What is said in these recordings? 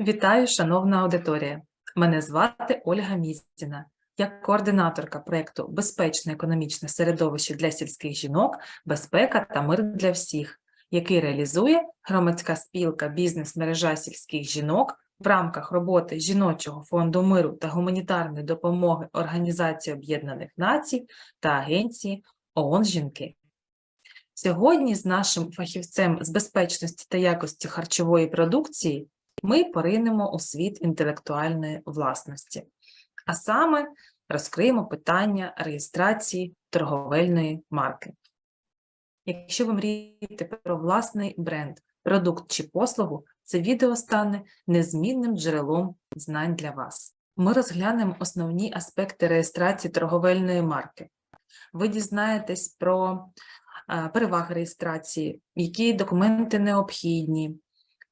Вітаю, шановна аудиторія. Мене звати Ольга Мізіна. Я координаторка проєкту Безпечне економічне середовище для сільських жінок, безпека та мир для всіх, який реалізує громадська спілка Бізнес-мережа сільських жінок в рамках роботи Жіночого фонду миру та гуманітарної допомоги Організації Об'єднаних Націй та Агенції ООН Жінки. Сьогодні з нашим фахівцем з безпечності та якості харчової продукції ми поринемо у світ інтелектуальної власності, а саме розкриємо питання реєстрації торговельної марки. Якщо ви мрієте про власний бренд, продукт чи послугу, це відео стане незмінним джерелом знань для вас. Ми розглянемо основні аспекти реєстрації торговельної марки. Ви дізнаєтесь про е, переваги реєстрації, які документи необхідні,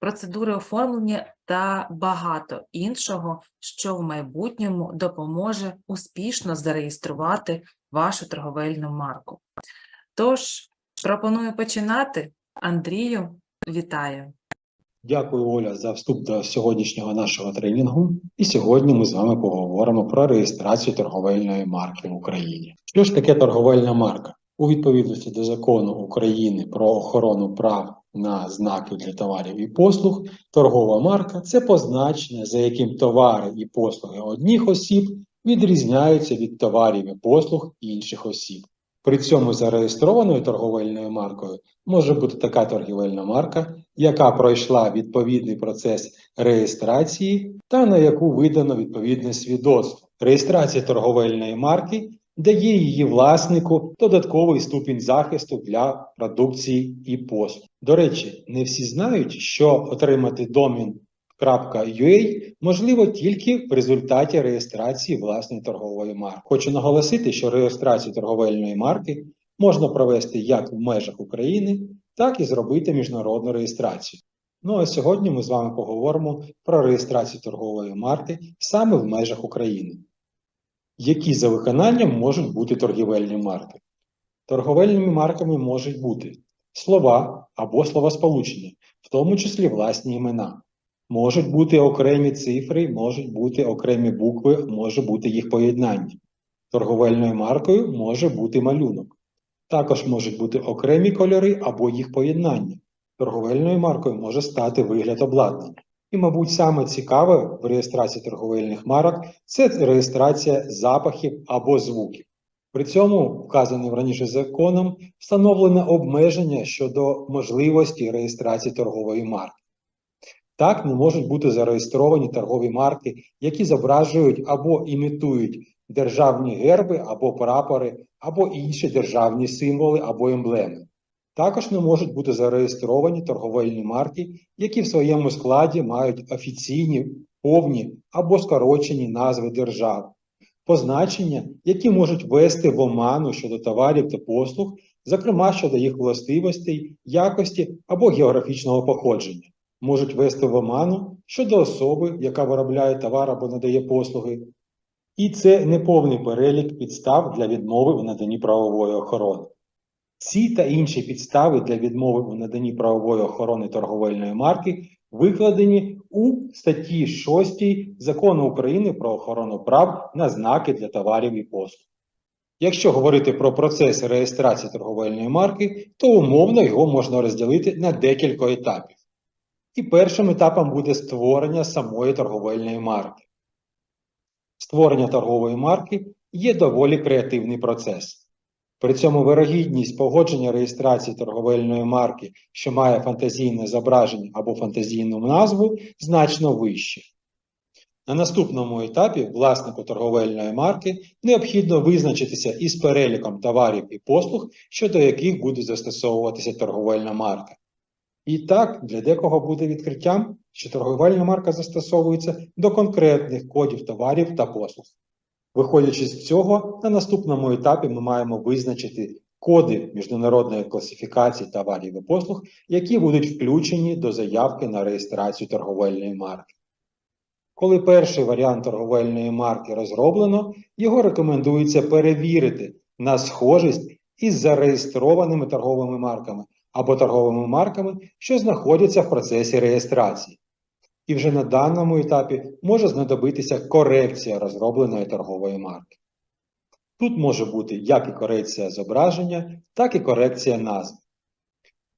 процедури оформлення та багато іншого, що в майбутньому допоможе успішно зареєструвати вашу торговельну марку. Тож, пропоную починати. Андрію, вітаю! Дякую, Оля, за вступ до сьогоднішнього нашого тренінгу. І сьогодні ми з вами поговоримо про реєстрацію торговельної марки в Україні. Що ж таке торговельна марка? У відповідності до закону України про охорону прав на знаки для товарів і послуг, торгова марка це позначення, за яким товари і послуги одних осіб відрізняються від товарів і послуг інших осіб. При цьому зареєстрованою торговельною маркою може бути така торгівельна марка, яка пройшла відповідний процес реєстрації та на яку видано відповідне свідоцтво. Реєстрація торговельної марки дає її власнику додатковий ступінь захисту для продукції і послуг. До речі, не всі знають, що отримати домін .ua можливо тільки в результаті реєстрації власної торгової марки. Хочу наголосити, що реєстрацію торговельної марки можна провести як в межах України, так і зробити міжнародну реєстрацію. Ну а сьогодні ми з вами поговоримо про реєстрацію торгової марки саме в межах України. Які за виконанням можуть бути торгівельні марки? Торговельними марками можуть бути слова або словосполучення, в тому числі власні імена. Можуть бути окремі цифри, можуть бути окремі букви, може бути їх поєднання. Торговельною маркою може бути малюнок. Також можуть бути окремі кольори або їх поєднання. Торговельною маркою може стати вигляд обладнання. І, мабуть, саме цікаве в реєстрації торговельних марок це реєстрація запахів або звуків. При цьому, вказаним раніше законом, встановлено обмеження щодо можливості реєстрації торгової марки. Так не можуть бути зареєстровані торгові марки, які зображують або імітують державні герби або прапори, або інші державні символи або емблеми. Також не можуть бути зареєстровані торговельні марки, які в своєму складі мають офіційні, повні або скорочені назви держав, позначення, які можуть вести в оману щодо товарів та послуг, зокрема щодо їх властивостей, якості або географічного походження можуть вести в оману щодо особи, яка виробляє товар або надає послуги. І це неповний перелік підстав для відмови в наданні правової охорони. Ці та інші підстави для відмови у наданні правової охорони торговельної марки викладені у статті 6 Закону України про охорону прав на знаки для товарів і послуг. Якщо говорити про процес реєстрації торговельної марки, то умовно його можна розділити на декілька етапів. І першим етапом буде створення самої торговельної марки. Створення торгової марки є доволі креативний процес. При цьому вирогідність погодження реєстрації торговельної марки, що має фантазійне зображення або фантазійну назву, значно вища. На наступному етапі власнику торговельної марки необхідно визначитися із переліком товарів і послуг, щодо яких буде застосовуватися торговельна марка. І так, для декого буде відкриттям, що торговельна марка застосовується до конкретних кодів товарів та послуг. Виходячи з цього, на наступному етапі ми маємо визначити коди міжнародної класифікації товарів і послуг, які будуть включені до заявки на реєстрацію торговельної марки. Коли перший варіант торговельної марки розроблено, його рекомендується перевірити на схожість із зареєстрованими торговими марками або торговими марками, що знаходяться в процесі реєстрації. І вже на даному етапі може знадобитися корекція розробленої торгової марки. Тут може бути як і корекція зображення, так і корекція назв.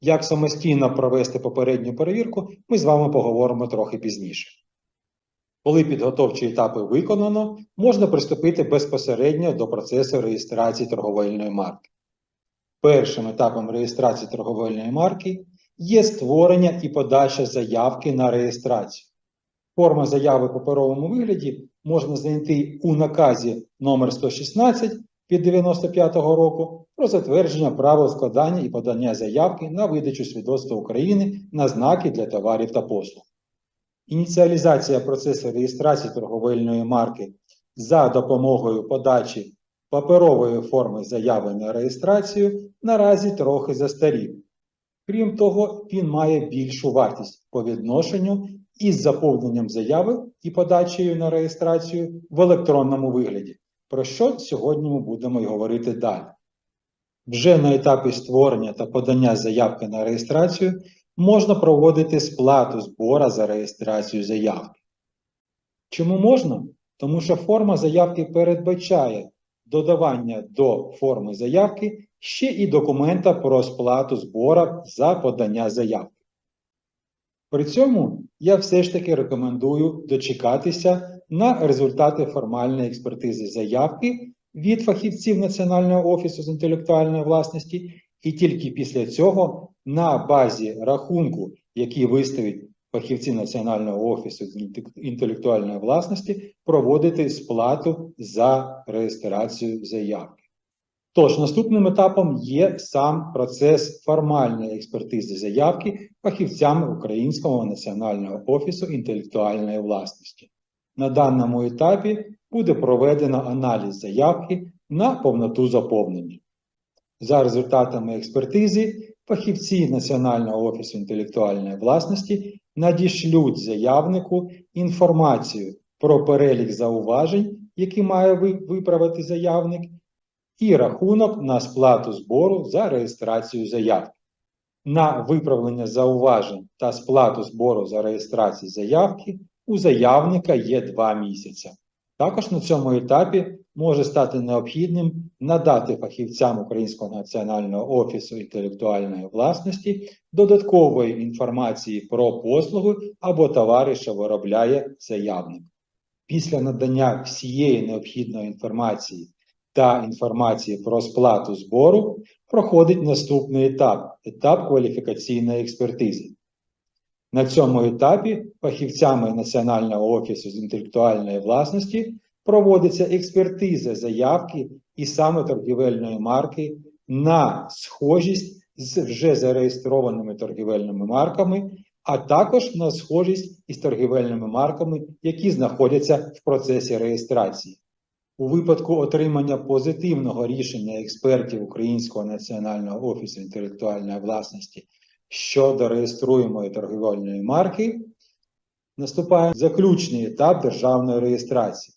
Як самостійно провести попередню перевірку, ми з вами поговоримо трохи пізніше. Коли підготовчі етапи виконано, можна приступити безпосередньо до процесу реєстрації торговельної марки. Першим етапом реєстрації торговельної марки є створення і подача заявки на реєстрацію. Форма заяви в паперовому вигляді можна знайти у наказі номер 116 від 95-го року про затвердження правил складання і подання заявки на видачу свідоцтва України на знаки для товарів та послуг. Ініціалізація процесу реєстрації торговельної марки за допомогою подачі паперової форми заяви на реєстрацію наразі трохи застарів. Крім того, він має більшу вартість по відношенню із заповненням заяви і подачею на реєстрацію в електронному вигляді, про що сьогодні ми будемо й говорити далі. Вже на етапі створення та подання заявки на реєстрацію можна проводити сплату збора за реєстрацію заявки. Чому можна? Тому що форма заявки передбачає додавання до форми заявки ще і документа про сплату збора за подання заявки. При цьому я все ж таки рекомендую дочекатися на результати формальної експертизи заявки від фахівців Національного офісу з інтелектуальної власності, і тільки після цього на базі рахунку, який виставить фахівці Національного офісу з інтелектуальної власності, проводити сплату за реєстрацію заявки. Тож, наступним етапом є сам процес формальної експертизи заявки фахівцями Українського національного офісу інтелектуальної власності. На даному етапі буде проведено аналіз заявки на повноту заповнення. За результатами експертизи, фахівці Національного офісу інтелектуальної власності надішлють заявнику інформацію про перелік зауважень, які має виправити заявник, і рахунок на сплату збору за реєстрацію заявки. На виправлення зауважень та сплату збору за реєстрацію заявки у заявника є 2 місяці. Також на цьому етапі може стати необхідним надати фахівцям Українського національного офісу інтелектуальної власності додаткової інформації про послуги або товари, що виробляє заявник. Після надання всієї необхідної інформації та інформації про сплату збору проходить наступний етап етап кваліфікаційної експертизи. На цьому етапі фахівцями Національного офісу з інтелектуальної власності проводиться експертиза заявки і саме торгівельної марки на схожість з вже зареєстрованими торгівельними марками, а також на схожість із торгівельними марками, які знаходяться в процесі реєстрації. У випадку отримання позитивного рішення експертів Українського національного офісу інтелектуальної власності щодо реєструємої торгівельної марки, наступає заключний етап державної реєстрації.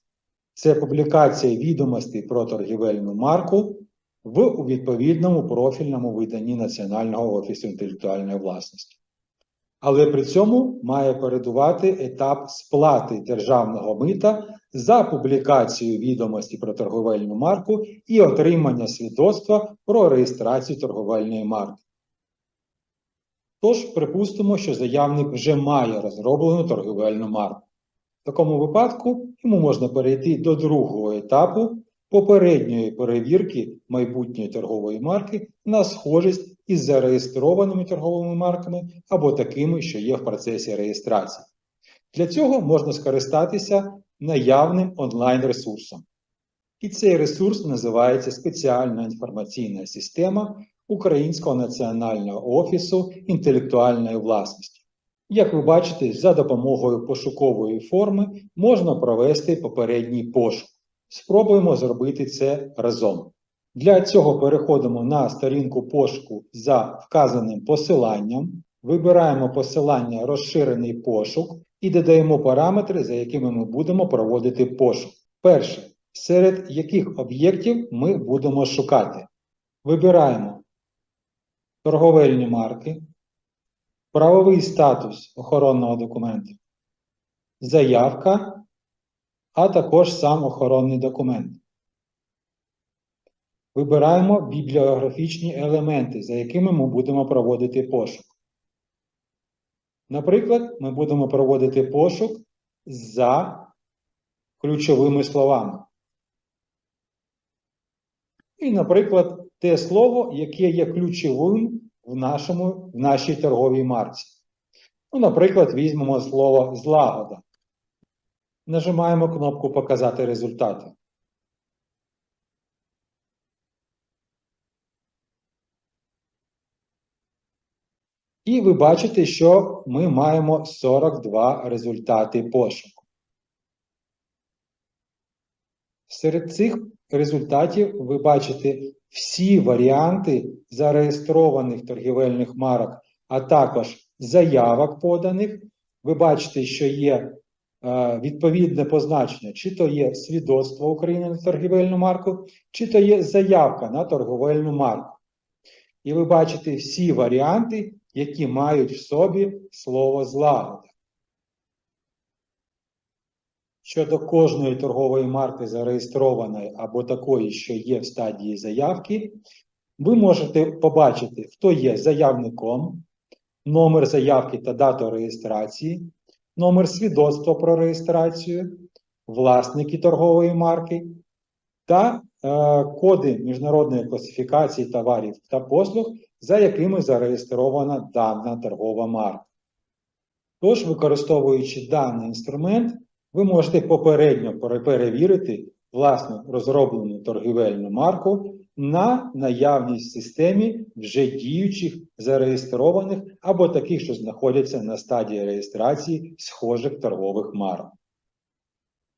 Це публікація відомостей про торгівельну марку в відповідному профільному виданні Національного офісу інтелектуальної власності. Але при цьому має передувати етап сплати державного мита за публікацію відомості про торговельну марку і отримання свідоцтва про реєстрацію торговельної марки. Тож, припустимо, що заявник вже має розроблену торговельну марку. В такому випадку йому можна перейти до другого етапу попередньої перевірки майбутньої торгової марки на схожість із зареєстрованими торговими марками або такими, що є в процесі реєстрації. Для цього можна скористатися наявним онлайн-ресурсом. І цей ресурс називається спеціальна інформаційна система Українського національного офісу інтелектуальної власності. Як ви бачите, за допомогою пошукової форми можна провести попередній пошук. Спробуємо зробити це разом. Для цього переходимо на сторінку пошуку за вказаним посиланням, вибираємо посилання Розширений пошук і додаємо параметри, за якими ми будемо проводити пошук. Перше, серед яких об'єктів ми будемо шукати. Вибираємо торговельні марки, правовий статус охоронного документу, заявка, а також сам охоронний документ. Вибираємо бібліографічні елементи, за якими ми будемо проводити пошук. Наприклад, ми будемо проводити пошук за ключовими словами. І, наприклад, те слово, яке є ключовим в, нашому, в нашій торговій марці. Ну, наприклад, візьмемо слово злагода. Нажимаємо кнопку Показати результати. І ви бачите, що ми маємо 42 результати пошуку. Серед цих результатів ви бачите всі варіанти зареєстрованих торгівельних марок, а також заявок поданих. Ви бачите, що є е, відповідне позначення, чи то є свідоцтво України на торгівельну марку, чи то є заявка на торговельну марку. І ви бачите всі варіанти, які мають в собі слово злагода. Щодо кожної торгової марки зареєстрованої або такої, що є в стадії заявки, ви можете побачити, хто є заявником, номер заявки та дату реєстрації, номер свідоцтва про реєстрацію, власники торгової марки та е, коди міжнародної класифікації товарів та послуг, за якими зареєстрована дана торгова марка. Тож, використовуючи даний інструмент, ви можете попередньо перевірити власну розроблену торгівельну марку на наявність в системі вже діючих зареєстрованих або таких, що знаходяться на стадії реєстрації схожих торгових марок.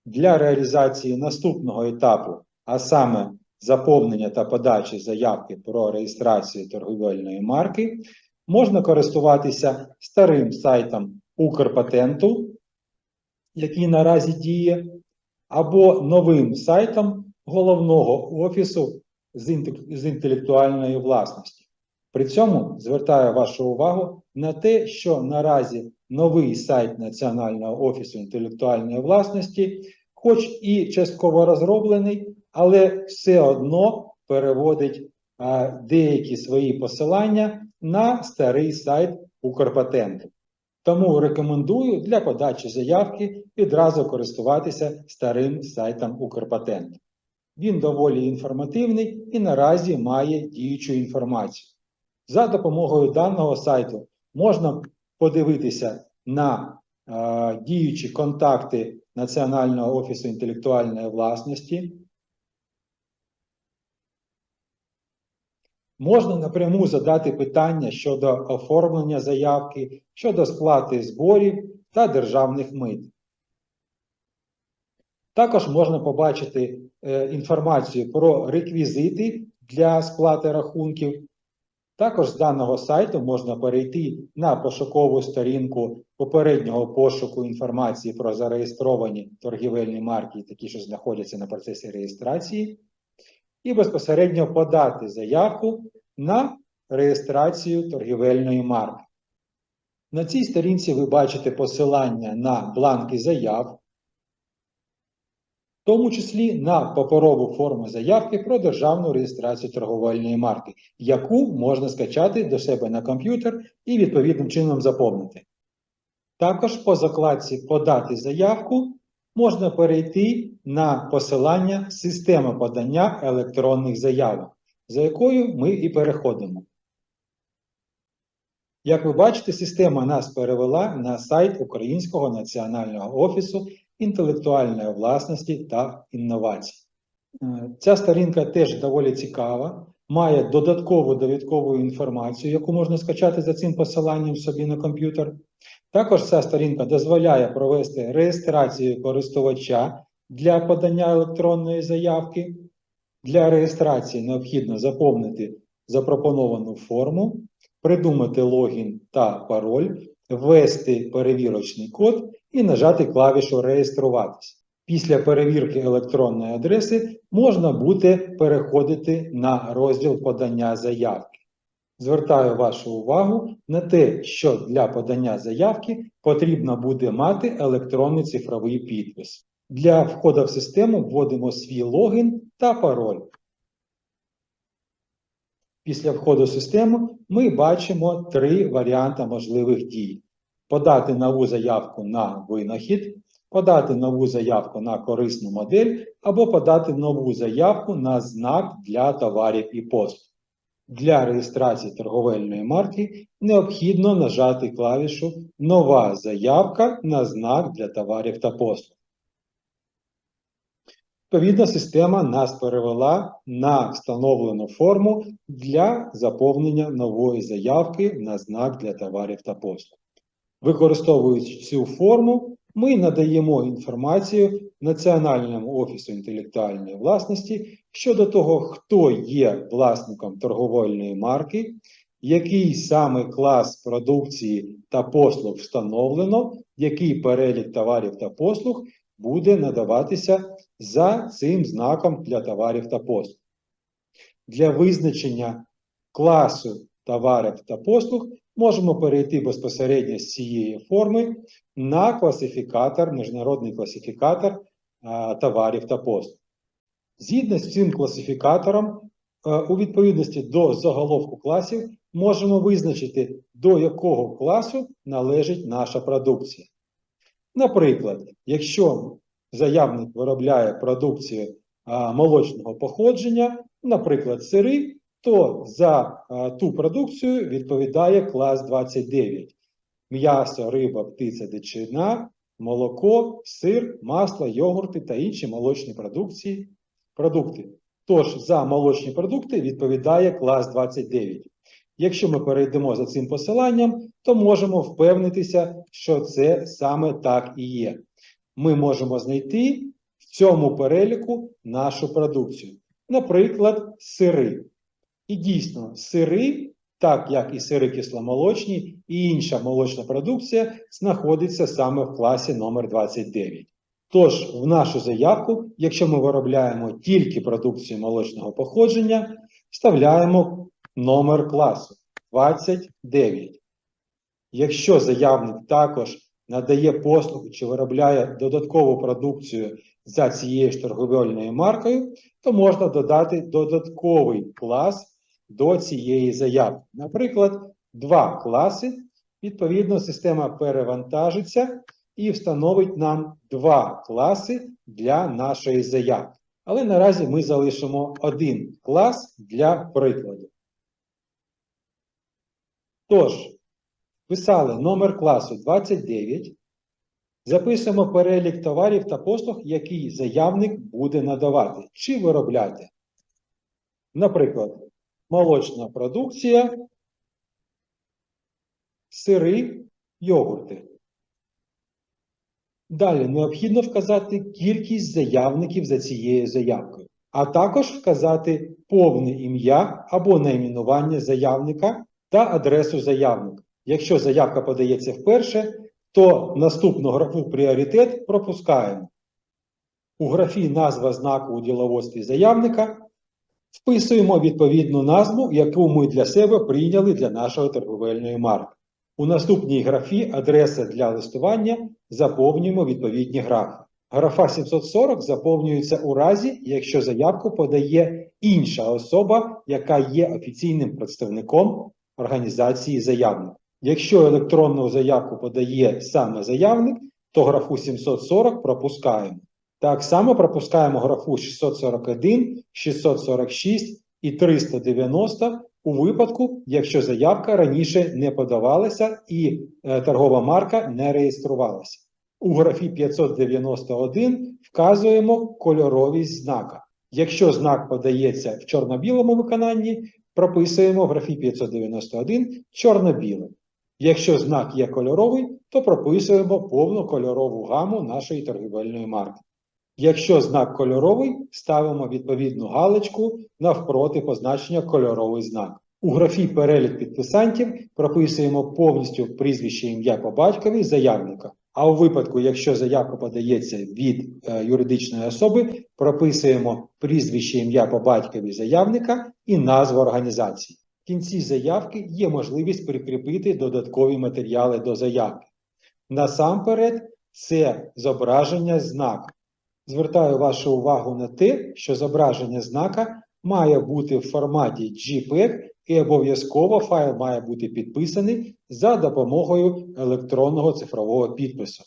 Для реалізації наступного етапу, а саме заповнення та подачі заявки про реєстрацію торгівельної марки, можна користуватися старим сайтом Укрпатенту, який наразі діє, або новим сайтом головного офісу з інтелектуальної власності. При цьому звертаю вашу увагу на те, що наразі новий сайт Національного офісу інтелектуальної власності, хоч і частково розроблений, але все одно переводить а, деякі свої посилання на старий сайт Укрпатенту. Тому рекомендую для подачі заявки відразу користуватися старим сайтом Укрпатенту. Він доволі інформативний і наразі має діючу інформацію. За допомогою даного сайту можна подивитися на е, діючі контакти Національного офісу інтелектуальної власності. Можна напряму задати питання щодо оформлення заявки, щодо сплати зборів та державних мит. Також можна побачити е, інформацію про реквізити для сплати рахунків. Також з даного сайту можна перейти на пошукову сторінку попереднього пошуку інформації про зареєстровані торгівельні марки, такі, що знаходяться на процесі реєстрації, і безпосередньо подати заявку на реєстрацію торгівельної марки. На цій сторінці ви бачите посилання на бланки заяв, в тому числі на паперову форму заявки про державну реєстрацію торговельної марки, яку можна скачати до себе на комп'ютер і відповідним чином заповнити. Також по закладці Подати заявку можна перейти на посилання Система подання електронних заявок, за якою ми і переходимо. Як ви бачите, система нас перевела на сайт Українського національного офісу інтелектуальної власності та інновацій. Е, Ця сторінка теж доволі цікава, має додаткову довідкову інформацію, яку можна скачати за цим посиланням собі на комп'ютер. Також ця сторінка дозволяє провести реєстрацію користувача для подання електронної заявки. Для реєстрації необхідно заповнити запропоновану форму, придумати логін та пароль, ввести перевірочний код і нажати клавішу Реєструватись. Після перевірки електронної адреси можна буде переходити на розділ подання заявки. звертаю вашу увагу на те, що для подання заявки потрібно буде мати електронний цифровий підпис. Для входу в систему вводимо свій логін та пароль. Після входу в систему ми бачимо три варіанти можливих дій: подати нову заявку на винахід, подати нову заявку на корисну модель або подати нову заявку на знак для товарів і послуг. Для реєстрації торговельної марки необхідно нажати клавішу Нова заявка на знак для товарів та послуг. Відповідно, система нас перевела на встановлену форму для заповнення нової заявки на знак для товарів та послуг. Використовуючи цю форму, ми надаємо інформацію Національному офісу інтелектуальної власності щодо того, хто є власником торговельної марки, який саме клас продукції та послуг встановлено, який перелік товарів та послуг буде надаватися за цим знаком для товарів та послуг. Для визначення класу товарів та послуг можемо перейти безпосередньо з цієї форми на класифікатор, міжнародний класифікатор товарів та послуг. Згідно з цим класифікатором, у відповідності до заголовку класів, можемо визначити, до якого класу належить наша продукція. Наприклад, якщо заявник виробляє продукцію молочного походження, наприклад, сири, то за а, ту продукцію відповідає клас 29. М'ясо, риба, птиця, дичина, молоко, сир, масло, йогурти та інші молочні продукції, продукти. Тож за молочні продукти відповідає клас 29. Якщо ми перейдемо за цим посиланням, то можемо впевнитися, що це саме так і є. Ми можемо знайти в цьому переліку нашу продукцію. Наприклад, сири. І дійсно, сири, так як і сири кисломолочні, і інша молочна продукція, знаходиться саме в класі номер 29. Тож, в нашу заявку, якщо ми виробляємо тільки продукцію молочного походження, вставляємо номер класу 29. Якщо заявник також надає послугу чи виробляє додаткову продукцію за цією ж торговельною маркою, то можна додати додатковий клас до цієї заявки. Наприклад, два класи. Відповідно, система перевантажиться і встановить нам два класи для нашої заявки. Але наразі ми залишимо один клас для прикладу. Тож, писали номер класу 29, записуємо перелік товарів та послуг, який заявник буде надавати чи виробляти. Наприклад, молочна продукція, сири, йогурти. Далі необхідно вказати кількість заявників за цією заявкою, а також вказати повне ім'я або найменування заявника та адресу заявника. Якщо заявка подається вперше, то наступну графу пріоритет пропускаємо. У графі назва знаку у діловодстві заявника вписуємо відповідну назву, яку ми для себе прийняли для нашої торговельної марки. У наступній графі адреса для листування заповнюємо відповідні графи. Графа 740 заповнюється у разі, якщо заявку подає інша особа, яка є офіційним представником організації заявника. Якщо електронну заявку подає саме заявник, то графу 740 пропускаємо. Так само пропускаємо графу 641, 646 і 390 у випадку, якщо заявка раніше не подавалася і е, торгова марка не реєструвалася. У графі 591 вказуємо кольоровість знака. Якщо знак подається в чорно-білому виконанні, прописуємо в графі 591 чорно-білим. Якщо знак є кольоровий, то прописуємо повну кольорову гаму нашої торгівельної марки. Якщо знак кольоровий, ставимо відповідну галочку навпроти позначення кольоровий знак. У графі перелік підписантів прописуємо повністю прізвище ім'я по батькові заявника. А у випадку, якщо заявка подається від е, юридичної особи, прописуємо прізвище ім'я по батькові заявника і назву організації. В кінці заявки є можливість прикріпити додаткові матеріали до заявки. Насамперед, це зображення знака. Звертаю вашу увагу на те, що зображення знака має бути в форматі JPEG і обов'язково файл має бути підписаний за допомогою електронного цифрового підпису.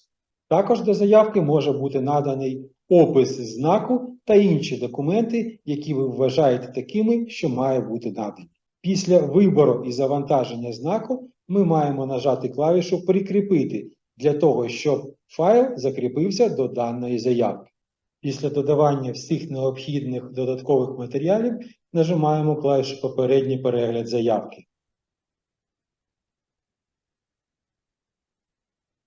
Також до заявки може бути наданий опис знаку та інші документи, які ви вважаєте такими, що має бути надані. Після вибору і завантаження знаку ми маємо нажати клавішу Прикріпити для того, щоб файл закріпився до даної заявки. Після додавання всіх необхідних додаткових матеріалів нажимаємо клавішу Попередній перегляд заявки.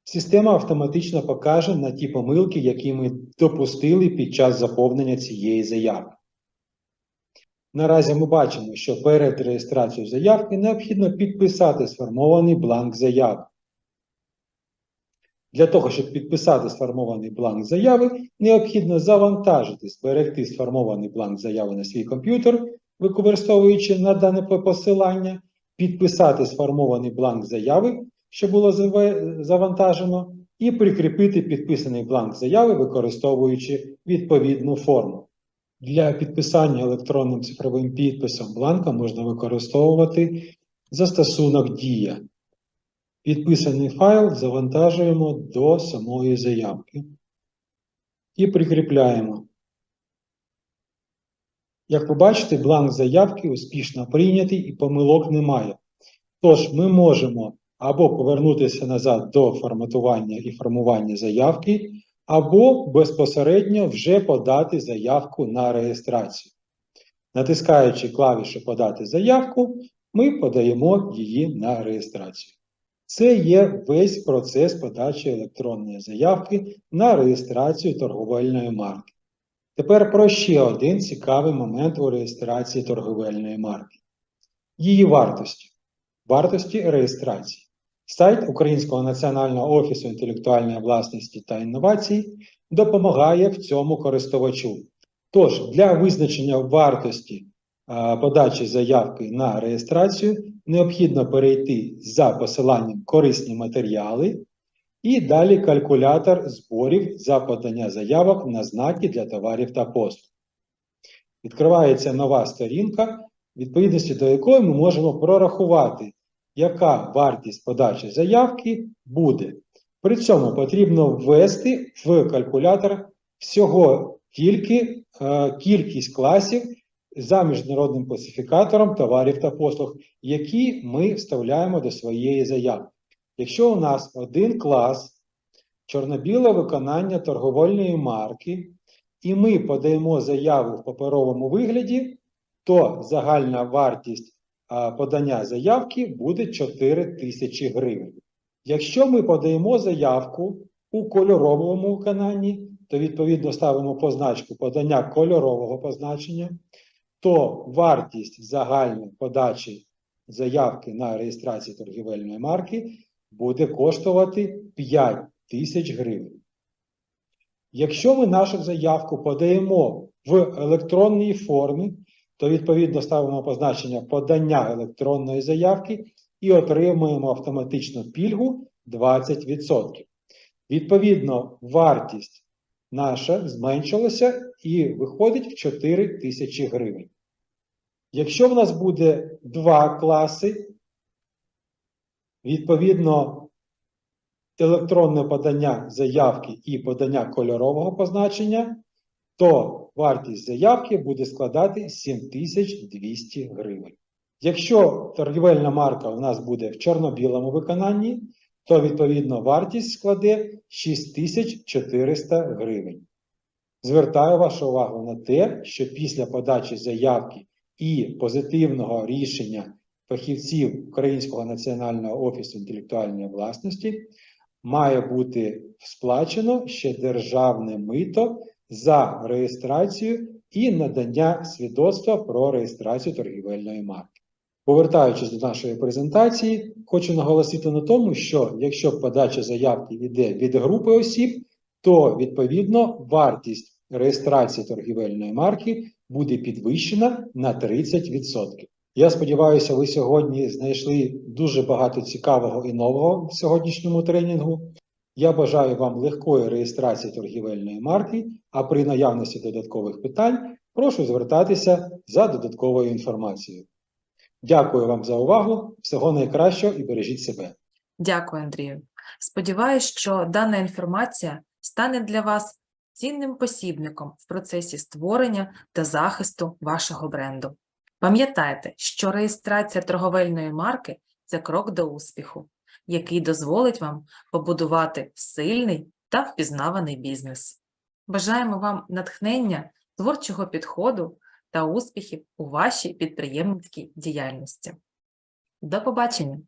Система автоматично покаже на ті помилки, які ми допустили під час заповнення цієї заявки. Наразі ми бачимо, що перед реєстрацією заявки необхідно підписати сформований бланк заяви. Для того, щоб підписати сформований бланк заяви, необхідно завантажити, зберегти сформований бланк заяви на свій комп'ютер, використовуючи надане посилання, підписати сформований бланк заяви, що було завантажено, і прикріпити підписаний бланк заяви, використовуючи відповідну форму. Для підписання електронним цифровим підписом бланка можна використовувати застосунок Дія. Підписаний файл завантажуємо до самої заявки і прикріпляємо. Як ви бачите, бланк заявки успішно прийнятий і помилок немає. Тож ми можемо або повернутися назад до форматування і формування заявки, або безпосередньо вже подати заявку на реєстрацію. Натискаючи клавішу Подати заявку, ми подаємо її на реєстрацію. Це є весь процес подачі електронної заявки на реєстрацію торговельної марки. Тепер про ще один цікавий момент у реєстрації торговельної марки. Її вартості. Вартості реєстрації. Сайт Українського національного офісу інтелектуальної власності та інновацій допомагає в цьому користувачу. Тож, для визначення вартості подачі заявки на реєстрацію необхідно перейти за посиланням корисні матеріали і далі калькулятор зборів за подання заявок на знаки для товарів та послуг. Відкривається нова сторінка, відповідності до якої ми можемо прорахувати, яка вартість подачі заявки буде. При цьому потрібно ввести в калькулятор всього тільки е, кількість класів за міжнародним класифікатором товарів та послуг, які ми вставляємо до своєї заяви. Якщо у нас один клас чорно-біле виконання торговельної марки, і ми подаємо заяву в паперовому вигляді, то загальна вартість подання заявки буде 4 тисячі гривень. Якщо ми подаємо заявку у кольоровому виконанні, то відповідно ставимо позначку подання кольорового позначення, то вартість загальної подачі заявки на реєстрацію торгівельної марки буде коштувати 5 тисяч гривень. Якщо ми нашу заявку подаємо в електронній формі, то відповідно ставимо позначення подання електронної заявки і отримуємо автоматичну пільгу 20%. Відповідно, вартість наша зменшилася і виходить в 4 тисячі гривень. Якщо в нас буде два класи, відповідно, електронне подання заявки і подання кольорового позначення, то вартість заявки буде складати 7200 гривень. Якщо торгівельна марка у нас буде в чорно-білому виконанні, то відповідно вартість складе 6400 гривень. Звертаю вашу увагу на те, що після подачі заявки і позитивного рішення фахівців Українського національного офісу інтелектуальної власності має бути сплачено ще державне мито за реєстрацію і надання свідоцтва про реєстрацію торгівельної марки. Повертаючись до нашої презентації, хочу наголосити на тому, що якщо подача заявки йде від групи осіб, то відповідно вартість реєстрації торгівельної марки буде підвищена на 30%. Я сподіваюся, ви сьогодні знайшли дуже багато цікавого і нового в сьогоднішньому тренінгу. Я бажаю вам легкої реєстрації торгівельної марки, а при наявності додаткових питань прошу звертатися за додатковою інформацією. Дякую вам за увагу. Всього найкращого і бережіть себе. Дякую, Андрію. Сподіваюсь, що дана інформація стане для вас цінним посібником в процесі створення та захисту вашого бренду. Пам'ятайте, що реєстрація торговельної марки це крок до успіху, який дозволить вам побудувати сильний та впізнаваний бізнес. Бажаємо вам натхнення, творчого підходу та успіхів у вашій підприємницькій діяльності. До побачення!